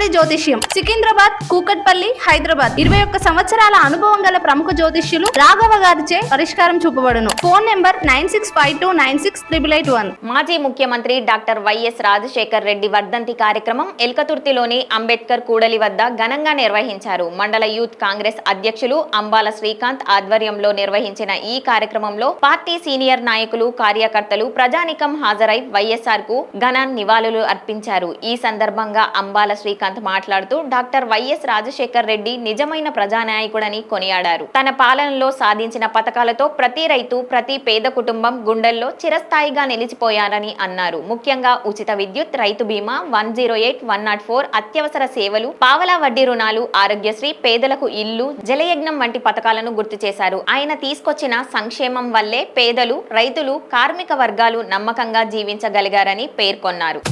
బెంగాలీ జ్యోతిష్యం. సికింద్రాబాద్ కూకట్పల్లి హైదరాబాద్. ఇరవై ఒక్క సంవత్సరాల అనుభవం గల ప్రముఖ జ్యోతిష్యులు రాఘవ గారిచే పరిష్కారం చూపబడును. Phone number nine six five two nine six triple eight one. మాజీ ముఖ్యమంత్రి డాక్టర్ వైఎస్ రాజశేఖర్ రెడ్డి వర్ధంతి కార్యక్రమం ఎల్కతుర్తిలోని అంబేద్కర్ కూడలి వద్ద ఘనంగా నిర్వహించారు. మండల యూత్ కాంగ్రెస్ అధ్యక్షులు అంబాల శ్రీకాంత్ ఆధ్వర్యంలో నిర్వహించిన ఈ కార్యక్రమంలో పార్టీ సీనియర్ నాయకులు కార్యకర్తలు ప్రజానికం హాజరై వైఎస్ఆర్కు ఘన నివాళులు అర్పించారు. ఈ సందర్భంగా అంబాల శ్రీకాంత్ మాట్లాడుతూ డాక్టర్ వైఎస్ రాజశేఖర్ రెడ్డి నిజమైన ప్రజానాయకుడని కొనియాడారు. తన పాలనలో సాధించిన పథకాలతో ప్రతి రైతు ప్రతి పేద కుటుంబం గుండెల్లో చిరస్థాయిగా నిలిచిపోయారని అన్నారు. ముఖ్యంగా ఉచిత విద్యుత్ రైతు బీమా one zero eight one nought four అత్యవసర సేవలు పావలా వడ్డీ రుణాలు ఆరోగ్యశ్రీ పేదలకు ఇల్లు జలయజ్ఞం వంటి పథకాలను గుర్తు చేశారు. ఆయన తీసుకొచ్చిన సంక్షేమం వల్లే పేదలు రైతులు కార్మిక వర్గాలు నమ్మకంగా జీవించగలిగారని పేర్కొన్నారు.